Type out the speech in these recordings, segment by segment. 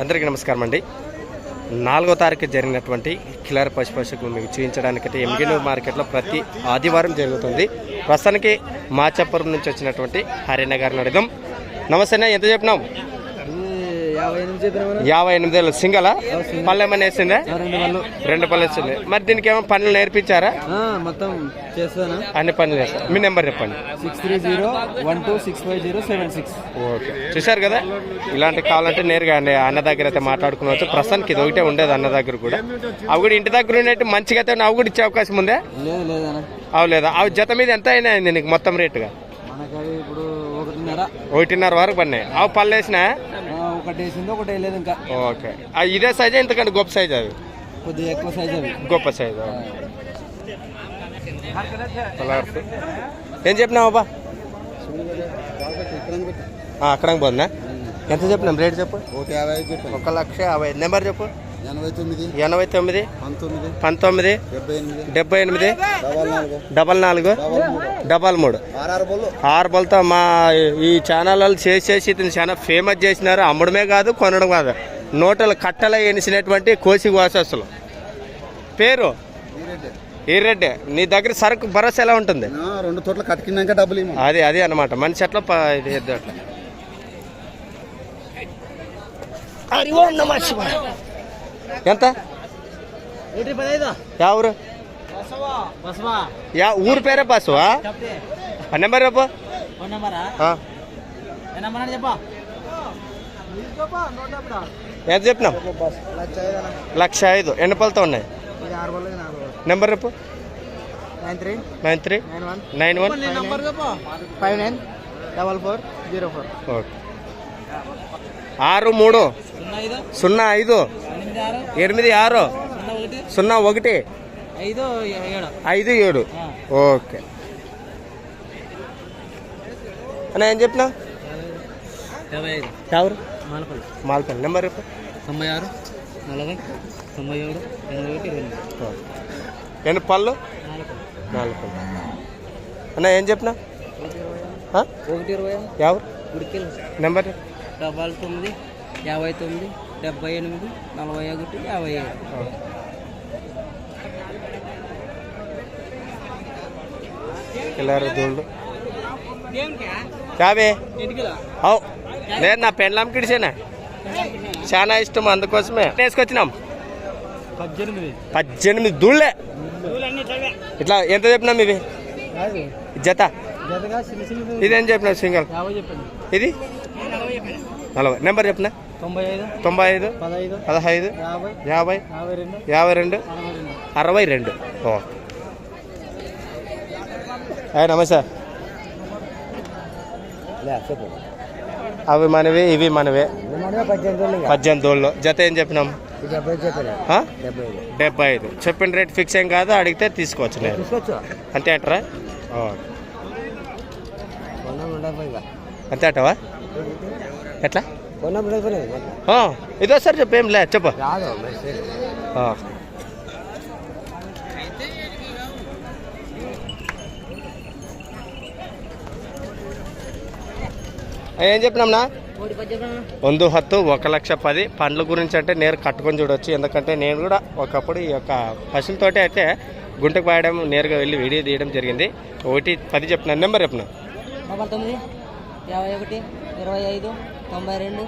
అందరికీ నమస్కారం అండి. నాలుగో తారీఖు జరిగినటువంటి కిలర్ పశు పశుకు మీకు చూపించడానికైతే ఎంగినూరు మార్కెట్లో ప్రతి ఆదివారం జరుగుతుంది. ప్రస్తుతానికి మాచాపురం నుంచి వచ్చినటువంటి హరిణ గారిని నమస్తే ఎంత చెప్పినాం యాభై ఎనిమిది వేలు సింగలా? పళ్ళు ఏమైనా వేసిందా? రెండు పళ్ళు వేసింది. మరి దీనికి ఏమో పనులు నేర్పించారా? మొత్తం చేస్తాను? అన్ని పనులు చేస్తారు. మీ నెంబర్ చెప్పండి. Six three zero one two six five zero seven six. Okay. చూశారు కదా? ఇలాంటి కావాలంటే నేరుగా అన్న అన్న దగ్గర అయితే మాట్లాడుకోవచ్చు ప్రస్తుతానికి ఇది ఒకటే ఉండేది అన్న దగ్గర కూడా. అవి కూడా ఇంటి దగ్గర ఉన్నట్టు మంచిగా అయితే అవి కూడా ఇచ్చే అవకాశం ఉందే? లేదు అవి లేదా? అవి జత మీద ఎంత అయినా అయింది నీకు మొత్తం రేటుగా? ఒకటిన్నర వరకు పడినాయి. అవి పళ్ళు వేసినా ఒకటి వేసింది ఒకటి వేయలేదు ఇంకా. ఓకే. అవి ఇదే సైజా ఇంతకంటే గొప్ప సైజ్ అవి? కొద్దిగా ఎక్కువ సైజ్ అవి. గొప్ప సైజ్ ఏం చెప్పినావు అబ్బా? అక్కడ పోతుందా? ఎంత చెప్పినాం? రేట్ చెప్పు. ఒక లక్ష యాభై. ఐదు. నెంబర్ చెప్పు. ఎనభై తొమ్మిది పంతొమ్మిది డెబ్బై ఎనిమిది డబల్ నాలుగు డబల్ మూడు ఆరు బలతో మా ఈ ఛానల్ చేసి చేసి ఇతను చాలా ఫేమస్ చేసినారు. అమ్మడమే కాదు కొనడం కాదు. నోటలు కట్టల ఎనిసినటువంటి కోసి వాసస్సులు పేరు? ఈరెడ్డి. నీ దగ్గర సరుకు భరోసా ఎలా ఉంటుంది? రెండు తోట్ల కట్టుకున్నాక డబ్బులు అది అది అన్నమాట. మనిషి అట్లా ఇది ఎద్దు అట్లా హరి ఓం నమః శివాయ. ఎంత ఒకటి పదహైదు యా ఊరు బసవా యా ఊరు పేరే బస్సువా ఆ నెంబర్ చెప్పు ఫోన్ నెంబరా ఆ, ఏ నెంబర్ అని చెప్పా ఎంత చెప్పినాం లక్ష ఐదు ఎన్నపలతో ఉన్నాయి ఆరు వందలు నాలుగు నెంబర్ చెప్పు nine three nine three nine one nine one number చెప్పు five nine double four zero four okay ఆరు మూడు సున్నా ఐదు సున్నా ఐదు ఎనిమిది ఆరు. సున్నా ఒకటి. ఐదు ఏడు. ఐదు ఏడు. ఓకే. అన్న ఏం చెప్పినా ఎవరు? మాలపల్లి. మాల్పల్లి. నెంబర్ తొంభై ఆరు నలభై తొంభై ఏడు ఎనభై ఒకటి ఇరవై. ఎన్ని పళ్ళు? నాలుగు పళ్ళు అన్న ఏం చెప్పినా? ఒకటి ఇరవై ఎవరు? నెంబర్ డబల్ తొమ్మిది యాభై తొమ్మిది డెబ్బై ఎనిమిది నలభై ఒకటి యాభై ఏడు. కావే అవు లేదు నా పెళ్ళాం కిడిసేనా? చాలా ఇష్టం అందుకోసమే. వేసుకొచ్చినాం. పద్దెనిమిది. దూళ్ళే. ఇట్లా ఎంత చెప్పినాం ఇవి? జత. ఇదేం చెప్పినాం సింగల్? ఇది? నలభై. నెంబర్ చెప్పిన? తొంభై ఐదు పదహైదు యాభై యాభై రెండు అరవై రెండు. ఓ. అయ్య నమస్తే అవి మనవి ఇవి మనవే. పద్దెనిమిది రోజులు. జత ఏం చెప్పినాం? డెబ్బై ఐదు. చెప్పిన రేట్ ఫిక్స్ ఏం కాదు అడిగితే తీసుకోవచ్చు నేను. అంతే అంటారా? అంతే అంటావా? ఎట్లా? ఇదోసారి చెప్పు. ఏం లే చెప్పు. ఏం చెప్పినాంనా? వందు హత్తు ఒక లక్ష పది. పండ్ల గురించి అంటే నేను కట్టుకొని చూడవచ్చు ఎందుకంటే నేను కూడా ఒకప్పుడు ఈ యొక్క పశువులతోటి అయితే గుంటకు పాయడం నేరుగా వెళ్ళి వీడియో తీయడం జరిగింది. ఒకటి పది చెప్పిన? నెంబర్ చెప్పిన? తొమ్మిది. యాభై ఒకటి ఇరవై ఐదు తొంభై రెండు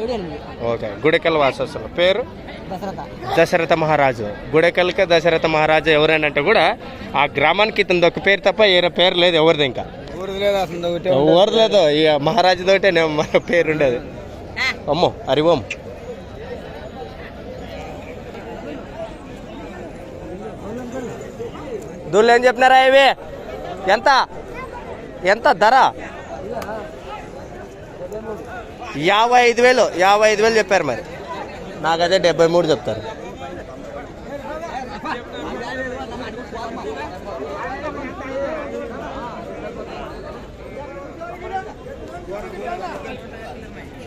ఏడు ఎనిమిది ఓకే గుడెకల్ వాసస్సులు పేరు? దసరథ దశరథ మహారాజు. గుడెకల్కే దశరథ మహారాజు ఎవరైనా అంటే కూడా ఆ గ్రామానికి ఇతను ఒక పేరు తప్ప వేరే పేరు లేదు ఎవరిది ఇంకా? ఎవరు లేదు ఈ మహారాజు తోటే నేను మన పేరు ఉండేది. అమ్మో హరి ఓం. దూళ్ళు ఏం చెప్పినారా ఇవి? ఎంత? ఎంత ధర? యాభై ఐదు వేలు యాభై ఐదు వేలు చెప్పారు మరి నాకు అదే డెబ్బై మూడు చెప్తారు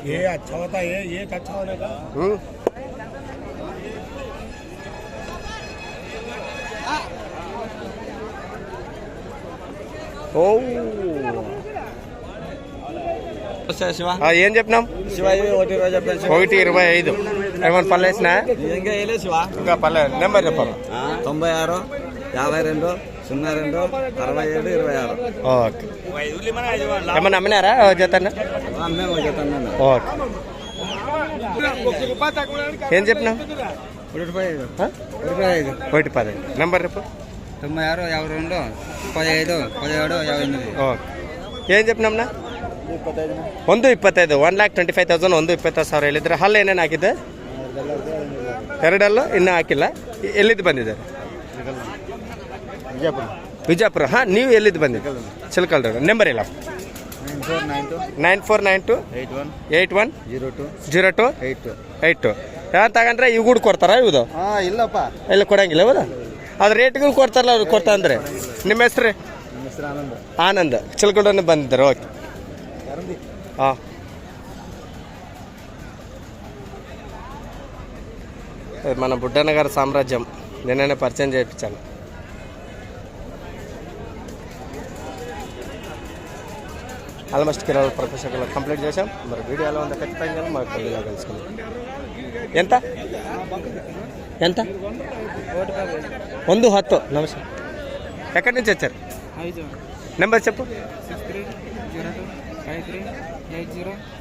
ये अच्छा होता है ये एक अच्छा होने का ఉం. ఏం చెప్పినాం? ఒకటి ఇరవై ఇరవై ఐదు. ఏమైనా పల్లె ఇంకా పల్లె నెంబర్ చెప్పాలి తొంభై ఆరు యాభై రెండు సున్నా రెండు అరవై ఏడు ఇరవై ఆరు. ఓకే. ఏమన్నా అమ్మినారా జతన్న ఓకే. ఏం చెప్పినా? ఒకటి పది నెంబర్ రేపు తొంభై ఆరు యాభై రెండు పదిహేడు పదిహేడు యాభై ఎనిమిది. ఓకే. ఏం చెప్పినాంనా ಒಂದು ಇಪ್ಪತ್ತೈದು one lakh twenty five thousand ಒಂದು ಇಪ್ಪತ್ತೈದು ಸಾವಿರ ಹೇಳಿದ್ರೆ ಹಲ್ಲು ಏನೇನು ಹಾಕಿದ್ದೆ ಎರಡಲ್ಲೂ ಇನ್ನೂ ಹಾಕಿಲ್ಲ. ಎಲ್ಲಿದ್ದು ಬಂದಿದ್ದಾರೆ? ವಿಜಯಪುರ. ಹಾಂ ನೀವು ಎಲ್ಲಿದ್ದು ಬಂದಿದ್ದು? ಚಿಲ್ಕಲ್ ರೋಡ್. ನಂಬರ್ ಇಲ್ಲ. Nine four nine two. Eight one. Eight one. Zero two. Zero two. Eight two. Eight two. ಯಾರು ತಗೊಂಡ್ರೆ ಇವು ಕೂಡ ಕೊಡ್ತಾರಾ ಇವುದು? ಹಾಂ ಇಲ್ಲಪ್ಪ. ಇಲ್ಲ ಕೊಡಂಗಿಲ್ಲ ಹೌದಾ ಅದು ರೇಟ್ಗಳು ಕೊಡ್ತಾರಲ್ಲ ಅವ್ರು ಕೊಡ್ತಾ ಅಂದರೆ? ನಿಮ್ಮ ಹೆಸ್ರು? ಆನಂದ. ಚಿಲ್ಕೊಂಡನ್ನು ಬಂದಿದ್ದಾರೆ ಓಕೆ. ఇది మన బుడ్డన్న సామ్రాజ్యం నిన్ననే పరిచయం చేయించాను. ఆల్మోస్ట్ కిరాల ప్రొఫెషన్లో కంప్లీట్ చేశాం. మరి వీడియో ఎలా ఉందో ఖచ్చితంగా మరి కొద్దిగా కలుసుకుందాం ఎంత? ఎంత? వంద హత్తు. నమస్కారం. ఎక్కడి నుంచి వచ్చారు? నెంబర్ చెప్పు. Six three zero two